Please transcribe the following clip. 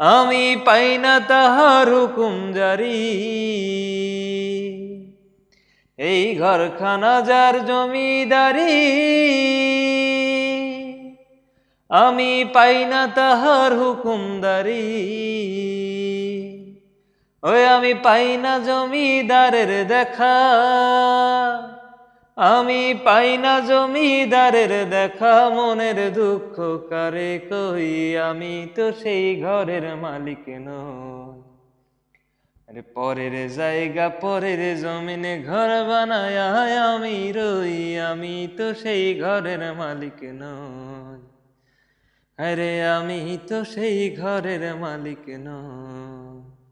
আমি পাই না তাহার হুকুম জারি। এই ঘরখানা যার জমিদারি, আমি পাই না তাহার হুকুমদারি ওই আমি পাই না জমিদারের দেখা। আমি পাই না জমিদারের দেখা, মনের দুঃখ কারে কই? আমি তো সেই ঘরের মালিক নই। আরে পরের জায়গা, পরের জমিনে ঘর বানায় আমি রই, আমি তো সেই ঘরের মালিক নই। আরে আমি তো সেই ঘরের মালিক নই।